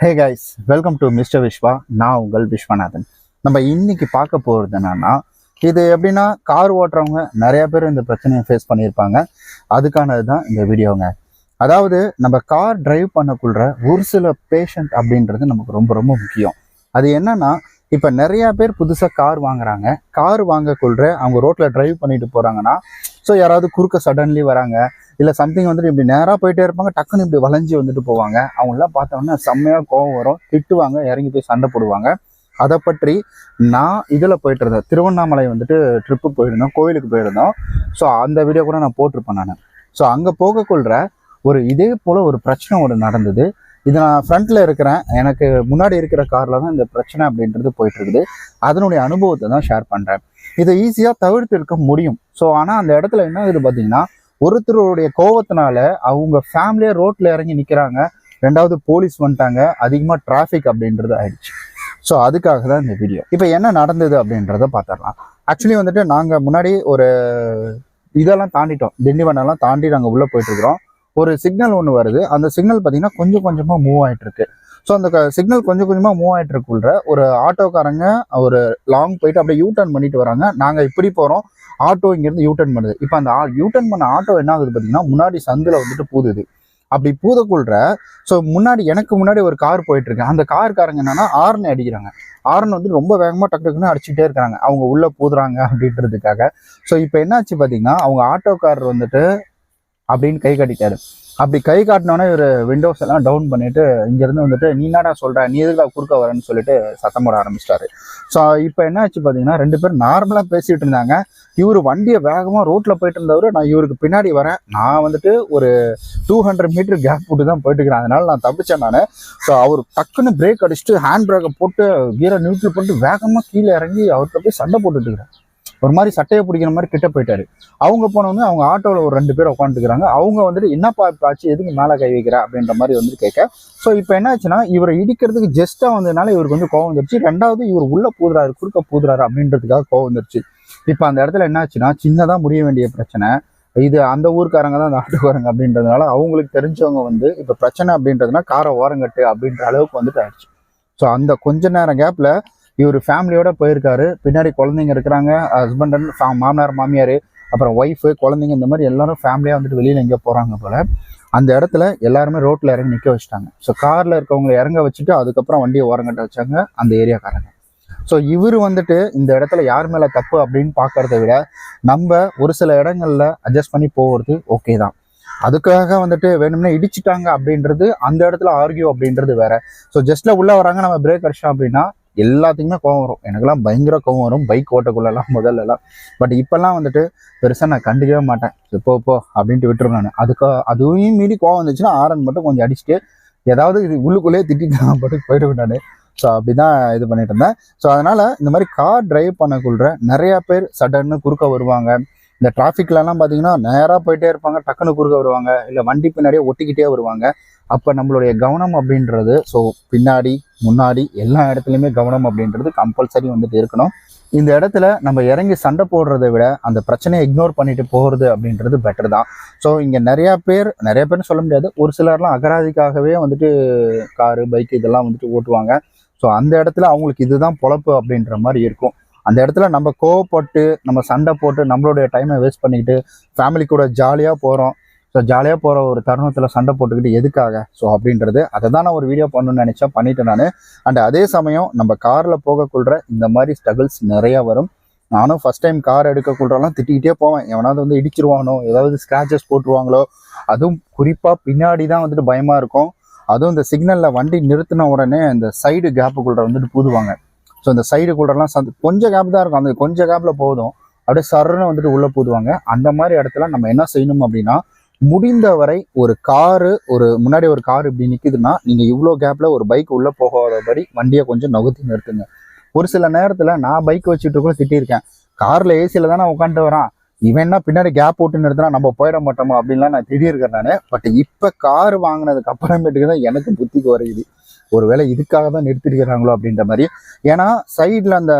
Hey guys welcome to mister Viswa நான் உங்கள் விஸ்வநாதன். நம்ம இன்னைக்கு பார்க்க போகிறது என்னன்னா இது எப்படின்னா கார் ஓட்டுறவங்க நிறைய பேர் இந்த பிரச்சனையை ஃபேஸ் பண்ணியிருப்பாங்க. அதுக்கானது தான் இந்த வீடியோங்க. அதாவது நம்ம கார் டிரைவ் பண்ணக்குள்ள ஒரு சில பேஷண்ட் அப்படின்றது நமக்கு ரொம்ப ரொம்ப முக்கியம். அது என்னன்னா இப்போ நிறைய பேர் புதுசாக கார் வாங்குறாங்க. கார் வாங்கக்குள்ள அவங்க ரோட்டில் டிரைவ் பண்ணிட்டு போகிறாங்கன்னா ஸோ யாராவது குறுக்க சடன்லி வராங்க இல்லை சம்திங் வந்துட்டு இப்படி நேராக போயிட்டே இருப்பாங்க டக்குன்னு இப்படி வளைஞ்சி வந்துட்டு போவாங்க. அவங்களாம் பார்த்தோன்னா செம்மையாக கோவம் வரும். திட்டுவாங்க இறங்கி போய் சண்டை போடுவாங்க. அதை பற்றி நான் இதில் போயிட்டு இருந்தேன். திருவண்ணாமலை வந்துட்டு ட்ரிப்பு போயிருந்தோம் கோயிலுக்கு போயிருந்தோம். ஸோ அந்த வீடியோ கூட நான் போட்டிருப்பேன் நான். ஸோ அங்கே போகக்குள்ள ஒரு இதே போல் ஒரு பிரச்சனை ஒன்று நடந்தது. இது நான் ஃப்ரண்ட்டில் இருக்கிறேன். எனக்கு முன்னாடி இருக்கிற காரில் தான் இந்த பிரச்சனை அப்படின்றது போயிட்டு இருக்குது அதனுடைய அனுபவத்தை தான் ஷேர் பண்ணுறேன் இதை ஈஸியாக தவிர்த்து இருக்க முடியும். ஸோ ஆனால் அந்த இடத்துல என்ன இது பார்த்தீங்கன்னா ஒருத்தருடைய கோவத்தினால அவங்க ஃபேமிலியே ரோட்ல இறங்கி நிற்கிறாங்க ரெண்டாவது போலீஸ் வந்துட்டாங்க. அதிகமாக டிராஃபிக் அப்படின்றது ஆயிடுச்சு. ஸோ அதுக்காக தான் இந்த வீடியோ இப்போ என்ன நடந்தது அப்படின்றத பார்த்துடலாம். ஆக்சுவலி வந்துட்டு நாங்கள் முன்னாடி ஒரு இதெல்லாம் தாண்டிட்டோம். திண்டிவனெல்லாம் தாண்டி நாங்கள் உள்ளே போயிட்டு இருக்கிறோம் ஒரு சிக்னல் ஒன்று வருது. அந்த சிக்னல் பார்த்தீங்கன்னா கொஞ்சம் கொஞ்சமாக மூவ் ஆகிட்டு இருக்கு ஸோ அந்த சிக்னல் கொஞ்சம் கொஞ்சமாக மூவ் ஆகிட்டு இருக்குள்ள ஒரு ஆட்டோக்காரங்க ஒரு லாங் போயிட்டு அப்படியே யூ டர்ன் பண்ணிட்டு வராங்க. நாங்கள் இப்படி போகிறோம் ஆட்டோ இங்கேருந்து யூ டர்ன் பண்ணுது. இப்போ அந்த யூ டர்ன் பண்ண ஆட்டோ என்ன ஆகுது பார்த்தீங்கன்னா முன்னாடி சந்தில் வந்துட்டு பூதுது. அப்படி பூதக்குள்ற ஸோ முன்னாடி எனக்கு முன்னாடி ஒரு கார் போயிட்டு இருக்கு அந்த காருக்காரங்க என்னன்னா ஆர்னு அடிக்கிறாங்க. ஆர்ன் வந்து ரொம்ப வேகமாக டக்கு டக்குன்னு அடிச்சுட்டே இருக்கிறாங்க அவங்க உள்ளே பூதுறாங்க அப்படின்றதுக்காக. ஸோ இப்போ என்னாச்சு பார்த்தீங்கன்னா அவங்க ஆட்டோக்காரர் வந்துட்டு அப்படின்னு கை காட்டிட்டாரு. அப்படி கை காட்டினோன்னே இவர் விண்டோஸ் எல்லாம் டவுன் பண்ணிட்டு இங்கேருந்து வந்துட்டு நீ என்னடா சொல்கிற நீ எதுக்காக குறுக்க வரேன்னு சொல்லிட்டு சத்தம் போட ஆரம்பிச்சிட்டாரு. ஸோ இப்போ என்ன ஆச்சு பார்த்தீங்கன்னா ரெண்டு பேரும் நார்மலாக பேசிகிட்டு இருந்தாங்க. இவர் வண்டியை வேகமாக ரோட்டில் போயிட்டு இருந்தவர் நான் இவருக்கு பின்னாடி வரேன். நான் வந்துட்டு ஒரு டூ ஹண்ட்ரட் மீட்டர் கேப் போட்டு தான் போயிட்டு இருக்கிறேன் அதனால நான் தப்பிச்சேன் நான். ஸோ அவர் டக்குன்னு பிரேக் அடிச்சுட்டு ஹேண்ட் பிரேக்கை போட்டு கீரை நியூட்ரல் போட்டு வேகமாக கீழே இறங்கி அவர்கிட்ட போய் சண்டை போட்டுட்டு இருக்கிறேன் ஒரு மாதிரி சட்டையை பிடிக்கிற மாதிரி கிட்ட போயிட்டாரு. அவங்க போனவொடனே அவங்க ஆட்டோவில் ஒரு ரெண்டு பேர் உட்காந்துக்கிறாங்க அவங்க வந்துட்டு என்னப்பா இப்போ ஆச்சு? எதுக்கு மேலே கை வைக்கிற? அப்படின்ற மாதிரி வந்து கேட்க. ஸோ இப்போ என்ன ஆச்சுன்னா இவரை இடிக்கிறதுக்கு ஜஸ்ட்டாக வந்ததுனால இவருக்கு வந்து கோவம் வந்துருச்சு. ரெண்டாவது இவர் உள்ள பூதுறாரு குறுக்க பூதுறாரு அப்படின்றதுக்காக கோவம் வந்துருச்சு. இப்போ அந்த இடத்துல என்ன ஆச்சுன்னா சின்னதாக முடிய வேண்டிய பிரச்சனை. இது அந்த ஊருக்காரங்க தான் அந்த ஆட்டோக்காரங்க அப்படின்றதுனால அவங்களுக்கு தெரிஞ்சவங்க வந்து இப்போ பிரச்சனை அப்படின்றதுனா காரை ஓரங்கட்டு அப்படின்ற அளவுக்கு வந்துட்டு ஆயிடுச்சு. ஸோ அந்த கொஞ்ச நேரம் கேப்பில் இவர் ஃபேமிலியோட போயிருக்காரு. பின்னாடி குழந்தைங்க இருக்கிறாங்க. ஹஸ்பண்ட் அண்ட் மாமனார் மாமியார் அப்புறம் ஒய்ஃபு குழந்தைங்க இந்த மாதிரி எல்லாரும் ஃபேமிலியாக வந்துட்டு வெளியில் எங்கேயோ போகிறாங்க போல். அந்த இடத்துல எல்லாருமே ரோட்டில் இறங்கி நிற்க வச்சுட்டாங்க. ஸோ காரில் இருக்கவங்க இறங்க வச்சுட்டு அதுக்கப்புறம் வண்டியை ஓரங்கட்ட வச்சாங்க அந்த ஏரியாக்காரங்க. ஸோ இவர் வந்துட்டு இந்த இடத்துல யார் மேலே தப்பு அப்படின்னு பார்க்கறத விட நம்ம ஒரு சில இடங்களில் அட்ஜஸ்ட் பண்ணி போகிறது ஓகே தான். அதுக்காக வந்துட்டு வேணும்னா இடிச்சிட்டாங்க அப்படின்றது அந்த இடத்துல ஆர்கியூ அப்படின்றது வேற. ஸோ ஜஸ்ட்டில் உள்ளே வராங்க நம்ம பிரேக் அடிச்சோம் அப்படின்னா எல்லாத்துக்குமே கோவம் வரும். எனக்கெல்லாம் பயங்கர கோவம் வரும். பைக் ஓட்டக்குள்ளெல்லாம் முதல்ல எல்லாம் பட் இப்போல்லாம் வந்துட்டு பெருசாக நான் கண்டுக்கவே மாட்டேன். இப்போ போ அப்படின்ட்டு விட்டுருவேன் நான். அதுக்கு அதுவும் மீறி கோவம் வந்துச்சுன்னா ஆரன் மட்டும் கொஞ்சம் அடிச்சுட்டு ஏதாவது இது உள்ளுக்குள்ளேயே திட்டிட்டு நான் பாட்டுக்கு போயிடுவேன் நான். ஸோ அப்படிதான் இது பண்ணிட்டு இருந்தேன். ஸோ அதனால் இந்த மாதிரி கார் டிரைவ் பண்ணக்குள்ள நிறையா பேர் சடன்னு குறுக்க வருவாங்க. இந்த டிராஃபிக்லலாம் பார்த்தீங்கன்னா நேராக போயிட்டே இருப்பாங்க டக்குன்னு குறுக்க வருவாங்க இல்லை வண்டி பின்னாடியே ஒட்டிக்கிட்டே வருவாங்க. அப்போ நம்மளுடைய கவனம் அப்படின்றது ஸோ பின்னாடி முன்னாடி எல்லா இடத்துலையுமே கவனம் அப்படின்றது கம்பல்சரி வந்துட்டு இருக்கணும். இந்த இடத்துல நம்ம இறங்கி சண்டை போடுறதை விட அந்த பிரச்சனையை இக்னோர் பண்ணிட்டு போகிறது அப்படின்றது பெட்டர் தான். ஸோ இங்கே நிறையா பேர் நிறைய பேர்னு சொல்ல முடியாது ஒரு சிலர்லாம் அகராதிக்காகவே வந்துட்டு காரு பைக் இதெல்லாம் வந்துட்டு ஓட்டுவாங்க. ஸோ அந்த இடத்துல அவங்களுக்கு இதுதான் பொழப்பு அப்படின்ற மாதிரி இருக்கும். அந்த இடத்துல நம்ம கோவப்பட்டு நம்ம சண்டை போட்டு நம்மளுடைய டைமை வேஸ்ட் பண்ணிக்கிட்டு ஃபேமிலி கூட ஜாலியாக போகிறோம் ஸோ ஜாலியாக போகிற ஒரு தருணத்தில் சண்டை போட்டுக்கிட்டு எதுக்காக? ஸோ அப்படின்றது அதை தான் நான் ஒரு வீடியோ பண்ணணும்னு நினச்சேன் பண்ணிட்டேன் நான். அண்ட் அதே சமயம் நம்ம காரில் போகக்குள்ள இந்த மாதிரி ஸ்ட்ரகிள்ஸ் நிறையா வரும். நானும் ஃபஸ்ட் டைம் கார் எடுக்கக்குள்ளலாம் திட்டிக்கிட்டே போவேன். எவனாவது வந்து இடிச்சிருவானோ ஏதாவது ஸ்க்ராச்சஸ் போட்டுருவாங்களோ அதுவும் குறிப்பாக பின்னாடி தான் வந்துட்டு பயமாக இருக்கும். அதுவும் இந்த சிக்னலில் வண்டி நிறுத்தின உடனே இந்த சைடு கேப்புக்குள்ள வந்துட்டு பூதுவாங்க ஸோ இந்த கூடலாம் சந்து கொஞ்சம் கேப் தான் இருக்கும். அந்த கொஞ்சம் கேப்பில் போதும். அப்படியே சர்ன்னு வந்துட்டு உள்ளே போதுவாங்க. அந்த மாதிரி இடத்துல நம்ம என்ன செய்யணும் அப்படின்னா முடிந்த வரை ஒரு காரு ஒரு முன்னாடி ஒரு கார் இப்படி நிற்குதுன்னா நீங்கள் இவ்வளோ கேப்பில் ஒரு பைக் உள்ளே போகாதபடி வண்டியை கொஞ்சம் நகுத்தி நிறுத்துங்க. ஒரு சில நேரத்தில் நான் பைக் வச்சுட்டு கூட திட்டியிருக்கேன். காரில் ஏசியில் தானே உட்காந்து வரான். இவன் என்ன பின்னாடி கேப் போட்டு நிறுத்தினா நம்ம போயிட மாட்டோமா அப்படின்லாம் நான் திடீர்க்கிறேன் நான். பட் இப்போ கார் வாங்கினதுக்கு அப்புறமேட்டுக்கு தான் எனக்கு புத்திக்கு வருது. ஒருவேளை இதுக்காக தான் நிறுத்திருக்கிறாங்களோ அப்படின்ற மாதிரி. ஏன்னா சைடில் அந்த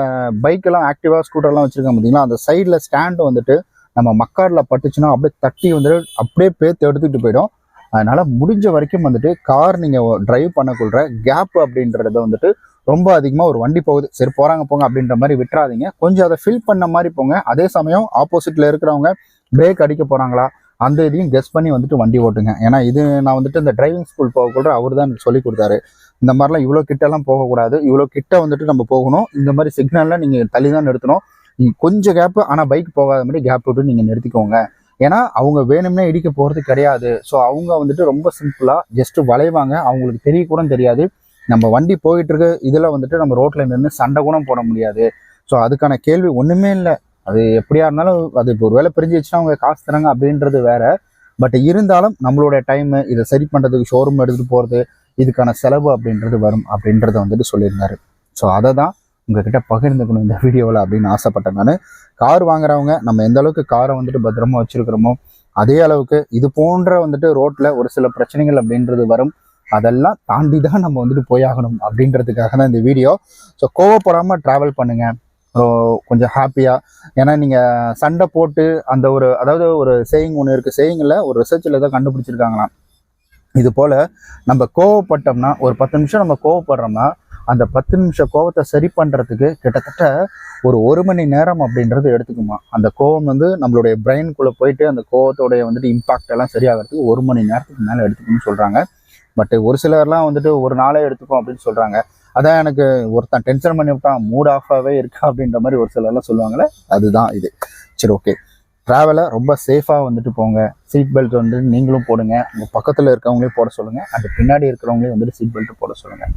பைக்கெல்லாம் ஆக்டிவாக ஸ்கூட்டர்லாம் வச்சிருக்காங்க பார்த்தீங்களா? அந்த சைடில் ஸ்டாண்டு வந்துட்டு நம்ம மக்காரில் பட்டுச்சுன்னா அப்படியே தட்டி வந்துட்டு அப்படியே பேத்து எடுத்துக்கிட்டு போயிடும். அதனால் முடிஞ்ச வரைக்கும் வந்துட்டு கார் நீங்கள் ட்ரைவ் பண்ணக்குள்ள கேப் அப்படின்றத வந்துட்டு ரொம்ப அதிகமாக ஒரு வண்டி போகுது. சரி போகிறாங்க போங்க அப்படின்ற மாதிரி விட்டுறாதீங்க. கொஞ்சம் அதை ஃபில் பண்ண மாதிரி போங்க. அதே சமயம் ஆப்போசிட்டில் இருக்கிறவங்க பிரேக் அடிக்க போகிறாங்களா அந்த இதையும் கெஸ் பண்ணி வந்துட்டு வண்டி ஓட்டுங்க. ஏன்னா இது நான் வந்துட்டு இந்த டிரைவிங் ஸ்கூல் போகக்குள்ள அவர் தான் எனக்கு சொல்லி கொடுத்தாரு. இந்த மாதிரிலாம் இவ்வளோ கிட்டலாம் போகக்கூடாது. இவ்வளோ கிட்ட வந்துட்டு நம்ம போகணும். இந்த மாதிரி சிக்னலில் நீங்கள் தள்ளி தான் நிறுத்தணும். நீங்கள் கொஞ்சம் கேப்பு ஆனால் பைக் போகாத மாதிரி கேப் விட்டு நீங்கள் நிறுத்திக்கோங்க. ஏன்னா அவங்க வேணும்னே இடிக்க போகிறது கிடையாது. ஸோ அவங்க வந்துட்டு ரொம்ப சிம்பிளாக ஜஸ்ட் வளைவாங்க. அவங்களுக்கு தெரிய கூட தெரியாது. நம்ம வண்டி போயிட்டு இருக்கு இதில் வந்துட்டு நம்ம ரோட்டில் நின்று சண்டை கூட போட முடியாது. ஸோ அதுக்கான கேள்வி ஒன்றுமே இல்லை. அது எப்படியா இருந்தாலும் அது இப்போ ஒரு வேலை பிரிஞ்சிச்சுன்னா அவங்க காசு தராங்க அப்படின்றது வேற. பட் இருந்தாலும் நம்மளோட டைமு இதை சரி பண்ணுறதுக்கு ஷோரூம் எடுத்துகிட்டு போகிறது இதுக்கான செலவு அப்படின்றது வரும் அப்படின்றத வந்துட்டு சொல்லியிருந்தாரு. ஸோ அதை தான் உங்ககிட்ட பகிர்ந்துக்கணும் இந்த வீடியோவில் அப்படின்னு ஆசைப்பட்டேன் நான். கார் வாங்குறவங்க நம்ம எந்த அளவுக்கு காரை வந்துட்டு பத்திரமா வச்சிருக்கிறோமோ அதே அளவுக்கு இது போன்ற வந்துட்டு ரோட்டில் ஒரு சில பிரச்சனைகள் அப்படின்றது வரும். அதெல்லாம் தாண்டி தான் நம்ம வந்துட்டு போயாகணும் அப்படின்றதுக்காக தான் இந்த வீடியோ. ஸோ கோவப்படாமல் ட்ராவல் பண்ணுங்க. கொஞ்சம் ஹாப்பியாக ஏன்னா நீங்கள் சண்டை போட்டு அந்த ஒரு அதாவது ஒரு சேயிங் ஒன்று இருக்குது சேயிங்கில் ஒரு ரிசர்ச்சில் தான் கண்டுபிடிச்சிருக்காங்களாம். இது போல் நம்ம கோவப்பட்டோம்னா ஒரு பத்து நிமிஷம் நம்ம கோவப்படுறோம்னா அந்த பத்து நிமிஷம் கோவத்தை சரி பண்ணுறதுக்கு கிட்டத்தட்ட ஒரு ஒரு மணி நேரம் அப்படின்றது எடுத்துக்குமா? அந்த கோவம் வந்து நம்மளுடைய பிரெயின்குள்ளே போயிட்டு அந்த கோவத்தோடைய வந்துட்டு இம்பாக்ட் எல்லாம் சரியாகிறதுக்கு ஒரு மணி நேரத்துக்கு மேலே எடுத்துக்கணும்னு சொல்கிறாங்க பட் ஒரு சிலர்லாம் வந்துட்டு ஒரு நாளே எடுத்துக்கும் அப்படின்னு சொல்கிறாங்க அதான் எனக்கு ஒருத்தன் டென்ஷன் பண்ணி விட்டான் மூட் ஆஃபாகவே இருக்கா அப்படின்ற மாதிரி ஒரு சிலர்லாம் சொல்லுவாங்களே அதுதான் இது. சரி ஓகே ட்ராவலை ரொம்ப சேஃபாக வந்துட்டு போங்க. சீட் பெல்ட் வந்து நீங்களும் போடுங்க. உங்கள் பக்கத்தில் இருக்கவங்களையும் போட சொல்லுங்கள் அந்த பின்னாடி இருக்கிறவங்களையும் வந்துட்டு சீட் பெல்ட் போட சொல்லுங்கள்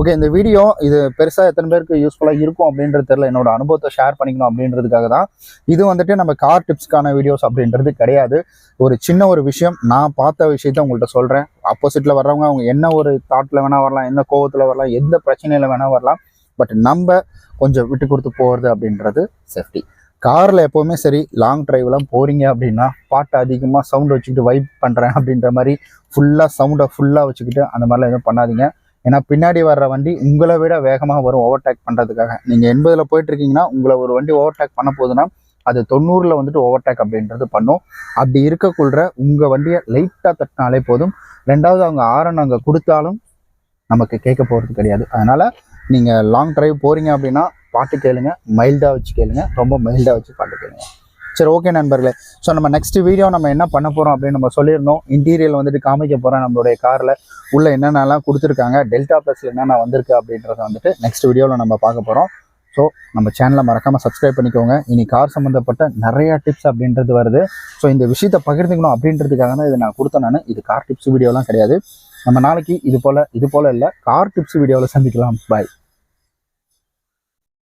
ஓகே இந்த வீடியோ இது பெருசாக எத்தனை பேருக்கு யூஸ்ஃபுல்லாக இருக்கும் அப்படின்றது தெரியல. என்னோட அனுபவத்தை ஷேர் பண்ணிக்கணும் அப்படின்றதுக்காக தான். இது வந்துட்டு நம்ம கார் டிப்ஸ்க்கான வீடியோஸ் அப்படின்றது கிடையாது. ஒரு சின்ன ஒரு விஷயம். நான் பார்த்த விஷயத்த உங்கள்கிட்ட சொல்கிறேன் ஆப்போசிட்டில் வர்றவங்க அவங்க என்ன ஒரு தாட்டில் வேணால் வரலாம் என்ன கோவத்தில் வரலாம் எந்த பிரச்சனையில் வேணால் வரலாம். பட் நம்ம கொஞ்சம் விட்டு கொடுத்து போகிறது அப்படின்றது சேஃப்டி காரில் எப்போவுமே சரி லாங் ட்ரைவ்லாம் போகிறீங்க அப்படின்னா பாட்டு அதிகமாக சவுண்ட் வச்சுக்கிட்டு வைப் பண்ணுறேன் அப்படின்ற மாதிரி ஃபுல்லாக சவுண்டை ஃபுல்லாக வச்சுக்கிட்டு அந்த மாதிரிலாம் எதுவும் பண்ணாதீங்க. ஏன்னா பின்னாடி வர்ற வண்டி உங்களை விட வேகமாக வரும் ஓவர்டேக் பண்ணுறதுக்காக நீங்கள் எண்பதில் போயிட்டு இருக்கீங்கன்னா உங்களை ஒரு வண்டி ஓவர்டேக் பண்ண போகுதுன்னா அது தொண்ணூறில் வந்துட்டு ஓவர்டேக் அப்படின்றது பண்ணும். அப்படி இருக்கக்குள்ள உங்கள் வண்டியை லைட்டாக தட்டினாலே போதும். ரெண்டாவது அவங்க ஆரன் அங்கே கொடுத்தாலும் நமக்கு கேட்க போகிறது கிடையாது. அதனால் நீங்கள் லாங் ட்ரைவ் போகிறீங்க அப்படின்னா பாட்டு கேளுங்க மைல்டாக வச்சு கேளுங்க ரொம்ப மைல்டாக வச்சு பாட்டு கேளுங்க. சரி ஓகே நண்பர்களே. ஸோ நம்ம நெக்ஸ்ட் வீடியோ நம்ம என்ன பண்ண போகிறோம் அப்படின்னு நம்ம சொல்லியிருந்தோம். இன்டீரியல் வந்துட்டு காமிக்க போகிறோம் நம்மளுடைய காரில் உள்ள என்னென்னலாம் கொடுத்துருக்காங்க டெல்டா ப்ளஸில் என்னென்ன வந்திருக்கு அப்படின்றத வந்துட்டு நெக்ஸ்ட் வீடியோவில் நம்ம பார்க்க போகிறோம் ஸோ நம்ம சேனலை மறக்காமல் சப்ஸ்கிரைப் பண்ணிக்கோங்க. இனி கார் சம்மந்தப்பட்ட நிறையா டிப்ஸ் அப்படின்றது வருது. ஸோ இந்த விஷயத்தை பகிர்ந்துக்கணும் அப்படின்றதுக்காக தான் இதை நான் கொடுத்தேன் நான். இது கார் டிப்ஸ் வீடியோலாம் கிடையாது. நம்ம நாளைக்கு இது போல் இது போல் இல்லை. கார் டிப்ஸ் வீடியோவில் சந்திக்கலாம். பாய்